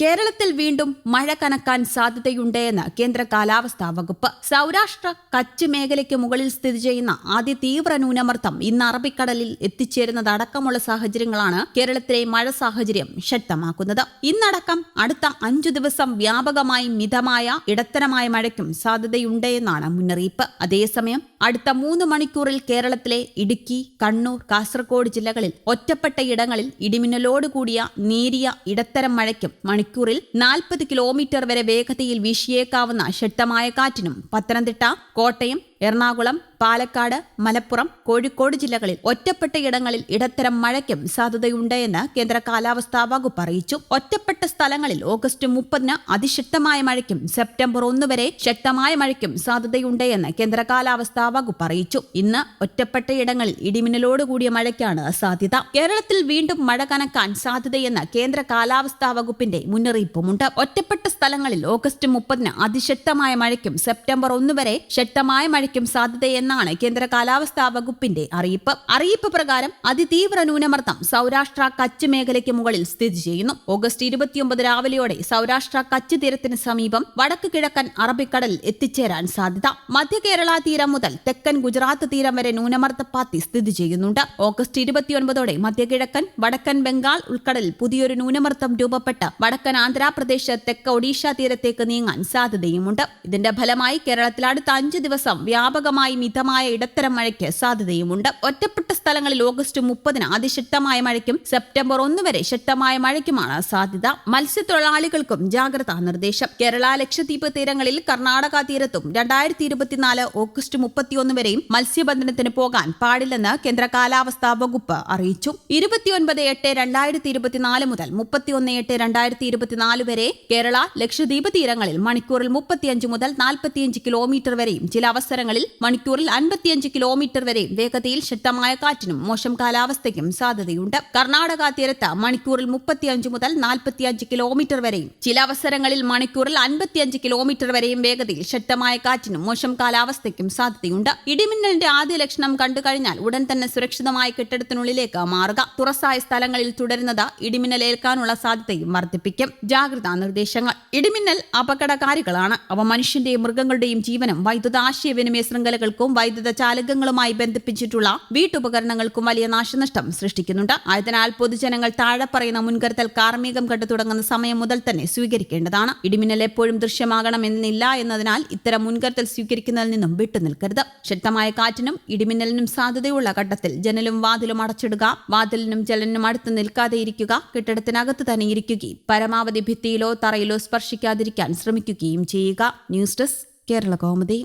കേരളത്തിൽ വീണ്ടും മഴ കനക്കാൻ സാധ്യതയുണ്ടെന്ന് കേന്ദ്ര കാലാവസ്ഥാ വകുപ്പ്. സൗരാഷ്ട്ര കച്ച് മേഖലയ്ക്ക് മുകളിൽ സ്ഥിതി ചെയ്യുന്ന ആദ്യ തീവ്ര ന്യൂനമർദ്ദം ഇന്ന് അറബിക്കടലിൽ എത്തിച്ചേരുന്നത് അടക്കമുള്ള സാഹചര്യങ്ങളാണ് കേരളത്തിലെ മഴ സാഹചര്യം ശക്തമാക്കുന്നത്. ഇന്നടക്കം അടുത്ത അഞ്ചു ദിവസം വ്യാപകമായി മിതമായ ഇടത്തരമായ മഴയ്ക്കും സാധ്യതയുണ്ടെന്നാണ് മുന്നറിയിപ്പ്. അതേസമയം അടുത്ത മൂന്ന് മണിക്കൂറിൽ കേരളത്തിലെ ഇടുക്കി കണ്ണൂർ കാസർഗോഡ് ജില്ലകളിൽ ഒറ്റപ്പെട്ട ഇടങ്ങളിൽ ഇടിമിന്നലോട് കൂടിയ നേരിയ ഇടത്തരം മഴയ്ക്കും മണിക്കൂറിൽ നാൽപ്പത് കിലോമീറ്റർ വരെ വേഗതയിൽ വീശിയേക്കാവുന്ന ശക്തമായ കാറ്റിനും പത്തനംതിട്ട കോട്ടയം എറണാകുളം പാലക്കാട് മലപ്പുറം കോഴിക്കോട് ജില്ലകളിൽ ഒറ്റപ്പെട്ട ഇടങ്ങളിൽ ഇടത്തരം മഴയ്ക്കും സാധ്യതയുണ്ടെന്ന് കേന്ദ്ര കാലാവസ്ഥാ വകുപ്പ് അറിയിച്ചു. ഒറ്റപ്പെട്ട സ്ഥലങ്ങളിൽ ഓഗസ്റ്റ് മുപ്പതിന് അതിശക്തമായ മഴയ്ക്കും സെപ്റ്റംബർ ഒന്ന് വരെ ശക്തമായ മഴയ്ക്കും സാധ്യതയുണ്ടെന്ന് കേന്ദ്ര കാലാവസ്ഥാ വകുപ്പ് അറിയിച്ചു. ഇന്ന് ഒറ്റപ്പെട്ട ഇടങ്ങളിൽ ഇടിമിന്നലോട് കൂടിയ മഴയ്ക്കാണ് സാധ്യത. കേരളത്തിൽ വീണ്ടും മഴ കനക്കാൻ സാധ്യതയെന്ന് കേന്ദ്ര കാലാവസ്ഥാ വകുപ്പിന്റെ മുന്നറിയിപ്പുമുണ്ട്. ഒറ്റപ്പെട്ട സ്ഥലങ്ങളിൽ ഓഗസ്റ്റ് മുപ്പതിന് അതിശക്തമായ മഴയ്ക്കും സെപ്റ്റംബർ ഒന്ന് വരെ ശക്തമായ മഴയ്ക്കും സാധ്യതയെന്നാണ് കേന്ദ്ര കാലാവസ്ഥാ വകുപ്പിന്റെ അറിയിപ്പ്. അറിയിപ്പ് പ്രകാരം അതിതീവ്ര ന്യൂനമർദ്ദം സൗരാഷ്ട്ര കച്ച് മേഖലയ്ക്ക് മുകളിൽ സ്ഥിതി ചെയ്യുന്നു. ഓഗസ്റ്റ് ഇരുപത്തിയൊമ്പത് രാവിലെയോടെ സൗരാഷ്ട്ര കച്ച് തീരത്തിന് സമീപം വടക്ക് കിഴക്കൻ അറബിക്കടൽ എത്തിച്ചേരാൻ സാധ്യത. മധ്യ കേരള തീരം മുതൽ തെക്കൻ ഗുജറാത്ത് തീരം വരെ ന്യൂനമർദ്ദപ്പാത്തി സ്ഥിതി ചെയ്യുന്നുണ്ട്. ഓഗസ്റ്റ് ഇരുപത്തിയൊൻപതോടെ മധ്യകിഴക്കൻ വടക്കൻ ബംഗാൾ ഉൾക്കടലിൽ പുതിയൊരു ന്യൂനമർദ്ദം രൂപപ്പെട്ട് വടക്കൻ ആന്ധ്രാപ്രദേശ് തെക്ക് ഒഡീഷ തീരത്തേക്ക് നീങ്ങാൻ സാധ്യതയുമുണ്ട്. ഇതിന്റെ ഫലമായി കേരളത്തിൽ അടുത്ത അഞ്ച് ദിവസം വ്യാപകമായി മിതമായ ഇടത്തരം മഴയ്ക്ക് സാധ്യതയുമുണ്ട്. ഒറ്റപ്പെട്ട സ്ഥലങ്ങളിൽ ഓഗസ്റ്റ് മുപ്പതിന് അതിശക്തമായ മഴയ്ക്കും സെപ്റ്റംബർ ഒന്ന് വരെ ശക്തമായ മഴയ്ക്കുമാണ് സാധ്യത. മത്സ്യത്തൊഴിലാളികൾക്കും ജാഗ്രതാ നിർദ്ദേശം. കേരള ലക്ഷദ്വീപ് തീരങ്ങളിൽ കർണാടക തീരത്തും രണ്ടായിരത്തി ഇരുപത്തിനാല് ഓഗസ്റ്റ് മുപ്പത്തിയൊന്ന് വരെയും മത്സ്യബന്ധനത്തിന് പോകാൻ പാടില്ലെന്ന് കേന്ദ്ര കാലാവസ്ഥാ വകുപ്പ് അറിയിച്ചു. ഇരുപത്തിയൊൻപത് എട്ട് രണ്ടായിരത്തി ഇരുപത്തിനാല് മുതൽ മുപ്പത്തിയൊന്ന് എട്ട് രണ്ടായിരത്തി ഇരുപത്തിനാല് വരെ കേരള ലക്ഷദ്വീപ് തീരങ്ങളിൽ മണിക്കൂറിൽ മുപ്പത്തിയഞ്ച് മുതൽ നാൽപ്പത്തിയഞ്ച് കിലോമീറ്റർ വരെയും ചില അവസരങ്ങളിൽ മണിക്കൂറിൽ അൻപത്തിയഞ്ച് കിലോമീറ്റർ വരെ വേഗതയിൽ ശക്തമായ കാറ്റിനും മോശം കാലാവസ്ഥയ്ക്കും സാധ്യതയുണ്ട്. കർണാടക തീരത്ത് മണിക്കൂറിൽ മുപ്പത്തിയഞ്ച് മുതൽ നാൽപ്പത്തിയഞ്ച് കിലോമീറ്റർ വരെയും ചില അവസരങ്ങളിൽ മണിക്കൂറിൽ അൻപത്തിയഞ്ച് കിലോമീറ്റർ വരെയും വേഗതയിൽ ശക്തമായ കാറ്റിനും മോശം കാലാവസ്ഥയ്ക്കും സാധ്യതയുണ്ട്. ഇടിമിന്നലിന്റെ ആദ്യ ലക്ഷണം കണ്ടു കഴിഞ്ഞാൽ ഉടൻ തന്നെ സുരക്ഷിതമായ കെട്ടിടത്തിനുള്ളിലേക്ക് മാറുക. തുറസായ സ്ഥലങ്ങളിൽ തുടരുന്നത് ഇടിമിന്നലേൽക്കാനുള്ള സാധ്യതയും വർദ്ധിപ്പിക്കും. ജാഗ്രതാ നിർദ്ദേശങ്ങൾ. ഇടിമിന്നൽ അപകടകാരികളാണ്. അവ മനുഷ്യന്റെയും മൃഗങ്ങളുടെയും ജീവനും വൈദ്യുത ആശയവിനിമയ ശൃംഖലകൾക്കും വൈദ്യുത ചാലകങ്ങളുമായി ബന്ധിപ്പിച്ചിട്ടുള്ള വീട്ടുപകരണങ്ങൾക്കും വലിയ നാശനഷ്ടം സൃഷ്ടിക്കുന്നുണ്ട്. ആയതിനാൽ പൊതുജനങ്ങൾ താഴെ പറയുന്ന മുൻകരുതൽ കാർമ്മികം കണ്ടു തുടങ്ങുന്ന സമയം മുതൽ തന്നെ സ്വീകരിക്കേണ്ടതാണ്. ഇടിമിന്നൽ എപ്പോഴും ദൃശ്യമാകണമെന്നില്ല എന്നതിനാൽ ഇത്തരം മുൻകരുതൽ സ്വീകരിക്കുന്നതിൽ നിന്നും വിട്ടുനിൽക്കരുത്. ശക്തമായ കാറ്റിനും ഇടിമിന്നലിനും സാധ്യതയുള്ള ഘട്ടത്തിൽ ജനലും വാതിലും അടച്ചിടുക വാതിലിനും ജലനും അടുത്ത് നിൽക്കാതെ ഇരിക്കുക കെട്ടിടത്തിനകത്ത് തന്നെ ഇരിക്കുകയും പരമാവധി ഭിത്തിയിലോ തറയിലോ സ്പർശിക്കാതിരിക്കാൻ ശ്രമിക്കുകയും ചെയ്യുക. News desk Kerala കോമതി